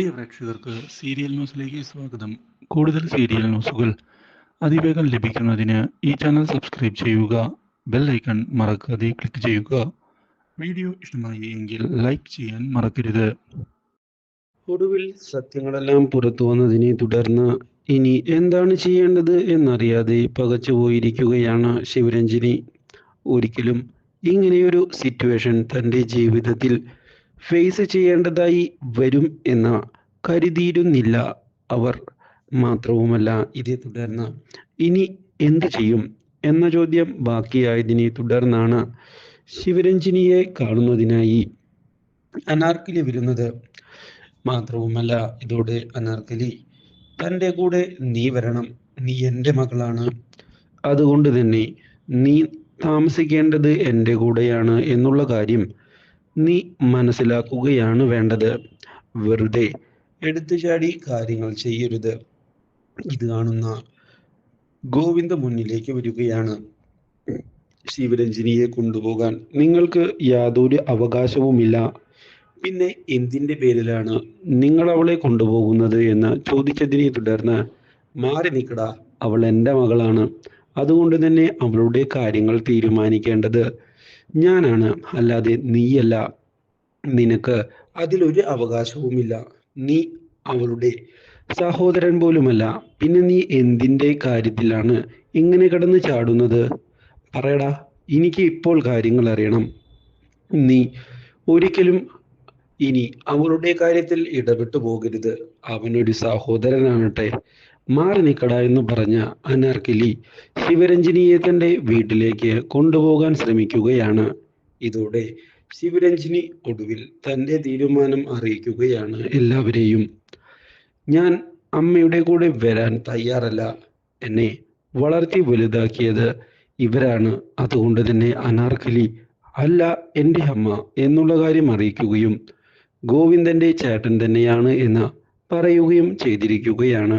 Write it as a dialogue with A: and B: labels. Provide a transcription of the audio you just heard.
A: പ്രിയ പ്രേക്ഷകർക്ക് സീരിയൽ ന്യൂസിലേക്ക് സ്വാഗതം. കൂടുതൽ സീരിയൽ ന്യൂസുകൾ അതിവേഗം ലഭിക്കുന്നതിന് ഈ ചാനൽ സബ്സ്ക്രൈബ് ചെയ്യുക ബെൽ ഐക്കൺ മറക്കാതെ ക്ലിക്ക് ചെയ്യുക. വീഡിയോ ഇഷ്ടമായി എങ്കിൽ ലൈക്ക് ചെയ്യാൻ മറക്കരുത്.
B: ഒടുവിൽ സത്യങ്ങളെല്ലാം പുറത്തു വന്നതിനെ തുടർന്ന് ഇനി എന്താണ് ചെയ്യേണ്ടത് എന്നറിയാതെ പകച്ചു പോയിരിക്കുകയാണ് ശിവരഞ്ജിനി. ഒരിക്കലും ഇങ്ങനെയൊരു സിറ്റുവേഷൻ തന്റെ ജീവിതത്തിൽ ഫേസ് ചെയ്യേണ്ടതായി വരും എന്ന് കരുതിയിരുന്നില്ല അവർ മാത്രവുമല്ല ഇതേ തുടർന്ന്. ഇനി എന്തു ചെയ്യും എന്ന ചോദ്യം ബാക്കിയായതിനെ തുടർന്നാണ് ശിവരഞ്ജിനിയെ കാണുന്നതിനായി അനാർക്കിലി വരുന്നത്. മാത്രവുമല്ല ഇതോടെ അനാർക്കലി തന്റെ കൂടെ നീ വരണം. നീ എന്റെ മകളാണ്. അതുകൊണ്ട് തന്നെ നീ താമസിക്കേണ്ടത് എന്റെ കൂടെയാണ് എന്നുള്ള കാര്യം നീ മനസ്സിലാക്കുകയാണ് വേണ്ടത്. വെറുതെ എടുത്തു ചാടി കാര്യങ്ങൾ ചെയ്യരുത്. ഇത് കാണുന്ന ഗോവിന്ദ മുന്നിലേക്ക് വരികയാണ്. ശിവരഞ്ജിനിയെ കൊണ്ടുപോകാൻ നിങ്ങൾക്ക് യാതൊരു അവകാശവുമില്ല. പിന്നെ എന്തിന്റെ പേരിലാണ് നിങ്ങൾ അവളെ കൊണ്ടുപോകുന്നത് എന്ന് ചോദിച്ചതിനെ തുടർന്ന് മാറി നിൽക്കട. അവൾ എന്റെ മകളാണ്. അതുകൊണ്ട് തന്നെ അവളുടെ കാര്യങ്ങൾ തീരുമാനിക്കേണ്ടത് ഞാനാണ്. അല്ലാതെ നീയല്ല. നിനക്ക് അതിലൊരു അവകാശവുമില്ല. നീ അവളുടെ സഹോദരൻ പോലുമല്ല. പിന്നെ നീ എന്തിന്റെ കാര്യത്തിലാണ് ഇങ്ങനെ കിടന്ന് ചാടുന്നത്? പറയടാ എനിക്ക് ഇപ്പോൾ കാര്യങ്ങൾ അറിയണം. നീ ഒരിക്കലും ഇനി അവളുടെ കാര്യത്തിൽ ഇടപെട്ടു പോകരുത് അവനൊരു സഹോദരനാണട്ടെ മാറി നിക്കട എന്ന് പറഞ്ഞ അനാർക്കലി ശിവരഞ്ജിനിയെ തന്റെ വീട്ടിലേക്ക് കൊണ്ടുപോകാൻ ശ്രമിക്കുകയാണ്. ഇതോടെ ശിവരഞ്ജിനി ഒടുവിൽ തന്റെ തീരുമാനം അറിയിക്കുകയാണ് എല്ലാവരെയും. ഞാൻ അമ്മയുടെ കൂടെ വരാൻ തയ്യാറല്ല. എന്നെ വളർത്തി വലുതാക്കിയത് ഇവരാണ്. അതുകൊണ്ട് തന്നെ അനാർക്കലി അല്ല എന്റെ അമ്മ എന്നുള്ള കാര്യം അറിയിക്കുകയും ഗോവിന്ദന്റെ ചേട്ടൻ തന്നെയാണ് എന്ന് പറയുകയും ചെയ്തിരിക്കുകയാണ്.